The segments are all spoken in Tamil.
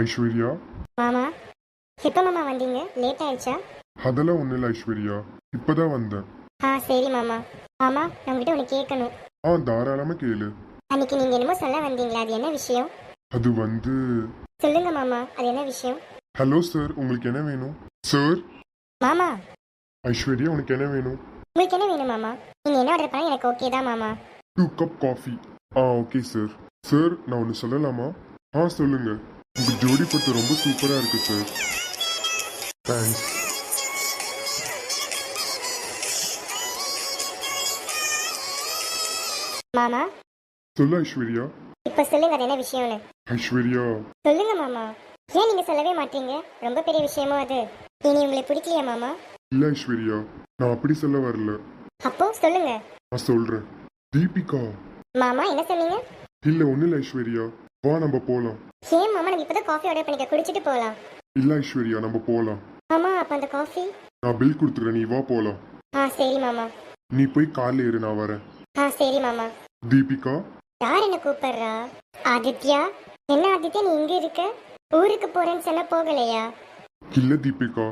ஐஸ்வர்யா? மாமா எப்போ மாமா வந்தீங்க? லேட் ஆயிடுச்சா? அதெல்லாம் ஒன்றும் இல்லை ஐஸ்வர்யா. இப்போதான் வந்தேன். ஆ சரி மாமா. மாமா நான் உங்ககிட்ட ஒன்று கேட்கணும். ஆ தாராளமாக கேளு. அன்னைக்கு நீங்கள் என்னமோ சொல்ல வந்தீங்களா? அது என்ன விஷயம்? அது வந்து சொல்லுங்க மாமா அது என்ன விஷயம்? ஹலோ சார் உங்களுக்கு என்ன வேணும்? சார்? மாமா. ஐஸ்வர்யா உனக்கு என்ன வேணும்? உங்களுக்கு என்ன வேணும் மாமா? நீங்கள் என்ன ஆர்டர் பண்ணால் எனக்கு ஓகே தான் மாமா. டூ கப் காஃபி ஆ ஓகே சார் சார் நான் ஒன்று சொல்லலாமா? ஆ சொல்லுங்க. உங்க ஜோடி பட்டு ரொம்ப சூப்பராக இருக்கு சார் தேங்க்ஸ் மாமா? சொல்லு ஐஸ்வர்யா. இப்போ சொல்லுங்க அது என்ன விஷயம்னு ஐஸ்வர்யா. சொல்லுங்க மாமா. ஏன் நீங்கள் சொல்லவே மாட்டீங்க? ரொம்ப பெரிய விஷயமோ அது. இனி உங்களுக்கு பிடிக்கலையா மாமா? இல்லை ஐஸ்வர்யா. நான் அப்படி சொல்ல வரல. அப்போ சொல்லுங்க. நான் சொல்கிறேன் தீபிகா. மாமா என்ன சொன்னீங்க? இல்லை ஒன்றும் இல்லை ஐஸ்வர்யா. வா நம்ம போகலாம் ஏன் மாமா நம்ம இப்போதான் காஃபி ஆர்டர் பண்ணிக்க குடிச்சிட்டு போகலாம் இல்லை ஐஸ்வர்யா நம்ம போகலாம் மாமா அப்போ அந்த காஃபி நான் பில் கொடுத்துக்கிறேன் நீ வா போகலாம் ஆ சரி மாமா. நீ போய் காலைல ஏறு நான் வரேன். ஆ சரி மாமா. தீபிகா? யார் என்ன கூப்பிடுறா? ஆதித்யா? என்ன ஆதித்யா நீ இங்க இருக்க? ஊருக்கு போறேன்னு சொன்ன போகலையா? இல்லை தீபிகா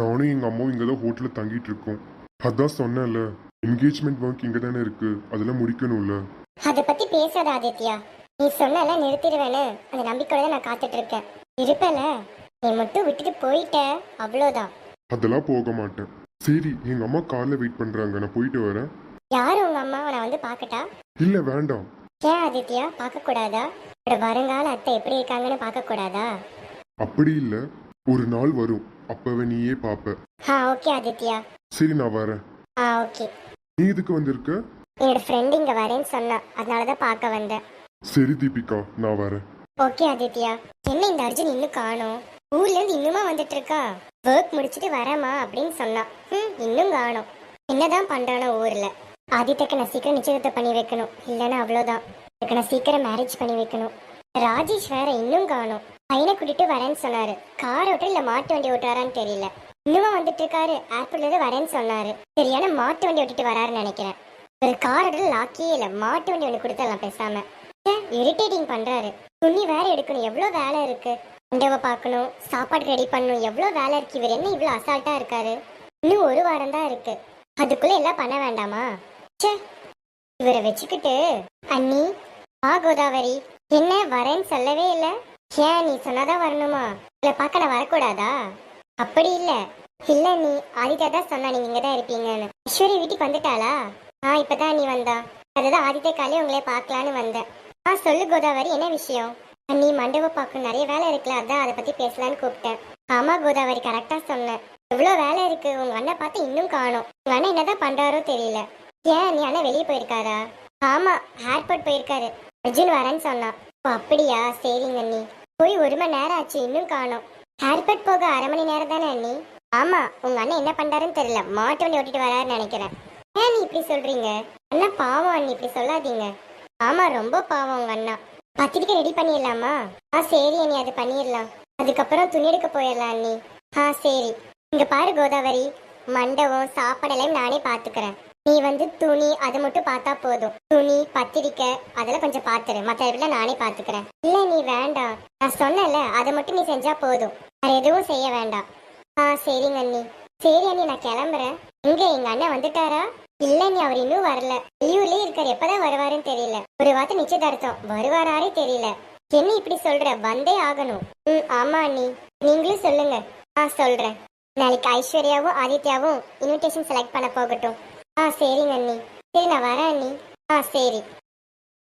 நானும் எங்கள் அம்மாவும் இங்கே தான் ஹோட்டலில் தங்கிட்டு இருக்கோம். அதான் சொன்னேன்ல என்கேஜ்மெண்ட் ஒர்க் இங்கே தானே இருக்கு அதெல்லாம் முடிக்கணும்ல. அத பத்தி பேசாத ஆதித்யா. நீ சொன்னல நிறுத்திடுவேன்னு. அந்த நம்பிக்கையோட தான் நான் காத்துட்டு இருக்கேன் இருப்பல? நீ மட்டும் விட்டுட்டு போயிட்ட. அவ்வளோதான். அதெல்லாம் போக மாட்டேன். சரி எங்கள் அம்மா காரில் வெயிட் பண்ணுறாங்க நான் போயிட்டு வரேன். யார் உங்க அம்மா? நான் வந்து பார்க்கட்டா? இல்லை வேண்டாம். ஏன் ஆதித்யா? பார்க்க கூடாதா உன்னோட வருங்கால அத்தை எப்படி இருக்காங்கன்னு பார்க்க கூடாதா அப்படி இல்லை. ஒரு நாள் வரும். அப்பவே நீயே பார்ப்ப. ஆ ஓகே ஆதித்யா. சரி நான் வரேன். ஆ ஓகே. நீ இதுக்கு வந்திருக்க? என்னோட ஃப்ரெண்ட் இங்க வரேன்னு சொன்னா. அதனால தான் பார்க்க வந்தேன். சரி தீபிகா நான் வரேன். ஓகே ஆதித்யா. என்ன இந்த அர்ஜுன் இன்னும் காணோம்? ஊர்ல இருந்து இன்னுமா வந்துட்டு இருக்கா ஒர்க் முடிச்சிட்டு வரேம்மா அப்படின்னு சொன்னா. ம் இன்னும் காணோம். என்னதான் பண்றானோ ஊர்ல. ஆதித்யக்கு நான் சீக்கிரம் நிச்சயத்தை பண்ணி வைக்கணும். இல்லைன்னா அவ்வளோதான் இதுக்கு நான் சீக்கிரம் மேரேஜ் பண்ணி வைக்கணும். ராஜேஷ் வேற இன்னும் காணோம். பையனை கூட்டிட்டு வரேன்னு சொன்னாரு. கார் ஓட்ட இல்ல மாட்டு வண்டி ஓட்டுறாரான்னு தெரியல. இன்னுமா வந்துட்டு இருக்காரு ஏர்போர்ட்ல இருந்து வரேன்னு சொன்னாரு. சரியான மாட்டு வண்டி ஓட்டிட்டு வராருன்னு நினைக்கிறேன். ஒரு கார் ஓட்ட லாக்கியே இல்ல. மாட்டு வண்டி ஒன்று கொடுத்துடலாம் பேசாம. இரிட்டேட்டிங் பண்றாரு. துணி வேற எடுக்கணும். எவ்வளோ வேலை இருக்கு? மண்டவை பார்க்கணும். சாப்பாடு ரெடி பண்ணணும். எவ்வளோ வேலை இருக்கு? இவர் என்ன இவ்வளோ அசால்ட்டா இருக்காரு? இன்னும் ஒரு வாரம் தான் இருக்கு. அதுக்குள்ள எல்லாம் பண்ண வேண்டாமா? ச்சே. இவரை வச்சுக்கிட்டு அண்ணி வா கோதாவரி. என்ன வரேன்னு சொல்லவே இல்லை. ஏன் நீ சொன்னாதான் வரணுமா? இல்லை பார்க்க நான் வரக்கூடாதா? அப்படி இல்ல. இல்ல நீ ஆதித்யா தான் சொன்னா நீங்க இங்க தான் இருப்பீங்கன்னு. ஐஸ்வரி வீட்டுக்கு வந்துட்டாளா? ஆ இப்பதான் நீ வந்தா. அதுதான் ஆதித்ய காலையே உங்களே பார்க்கலான்னு வந்தேன். ஆ சொல்லு கோதாவரி என்ன விஷயம்? நீ மண்டபம் பார்க்கணும் நிறைய வேலை இருக்குல்ல அதான் அதை பத்தி பேசலான்னு கூப்பிட்டேன். ஆமா கோதாவரி கரெக்டா சொன்னேன். எவ்வளவு வேலை இருக்கு உங்க அண்ணன் பார்த்து இன்னும் காணும். உங்க அண்ணன் என்னதான் பண்றாரோ தெரியல. ஏன் நீ அண்ணன் வெளியே போயிருக்காரா? ஆமா ஏர்போர்ட் போயிருக்காரு. அர்ஜுன் வரேன்னு சொன்னான். ஓ அப்படியா? சரிங்க அண்ணி. போய் ஒரு மணி நேரம் ஆச்சு இன்னும் காணோம். ஏர்போர்ட் போக அரை மணி நேரம் தானே அண்ணி? ஆமா உங்க அண்ணன் என்ன பண்றாருன்னு தெரியல. மாட்டு வண்டி ஓட்டிட்டு வராருன்னு நினைக்கிறேன். ஏன் நீ இப்படி சொல்றீங்க? அண்ணா பாவம் அண்ணி. இப்படி சொல்லாதீங்க. ஆமா ரொம்ப பாவம் உங்க அண்ணா. பத்திரிக்கை ரெடி பண்ணிடலாமா? ஆ சரி அண்ணி அது பண்ணிடலாம். அதுக்கப்புறம் துணி எடுக்க போயிடலாம் அண்ணி. ஆ சரி. இங்க பாரு கோதாவரி. மண்டபம் சாப்பாடெல்லாம் நானே பாத்துக்கிறேன். நீ வந்து துணி அதை மட்டும் பார்த்தா போதும். துணி பத்திரிக்கை அதெல்லாம் கொஞ்சம் பாத்துரு. மற்ற நானே பாத்துக்கிறேன். இல்ல நீ வேண்டாம். நான் சொன்னல அதை மட்டும் நீ செஞ்சா போதும். வேற எதுவும் செய்ய வேண்டாம். ஆ சரிங்க அண்ணி. சரி அண்ணி நான் கிளம்புறேன். எங்க எங்க அண்ணன் வந்துட்டாரா? இல்ல நீ அவர் இன்னும் வரல. வெளியூர்லயே இருக்காரு. எப்பதான் வருவாருன்னு தெரியல. ஒரு வார்த்தை நிச்சயதார்த்தம். வருவாராரே தெரியல. என்ன இப்படி சொல்ற? வந்தே ஆகணும். ம் ஆமா அண்ணி. நீங்களும் சொல்லுங்க. ஆ சொல்றேன். நாளைக்கு ஐஸ்வர்யாவும் ஆதித்யாவும் இன்விடேஷன் செலக்ட் பண்ண போகட்டும். ஆ சரிங்க அண்ணி. சரி நான் வரேன் அண்ணி. ஆ சரி.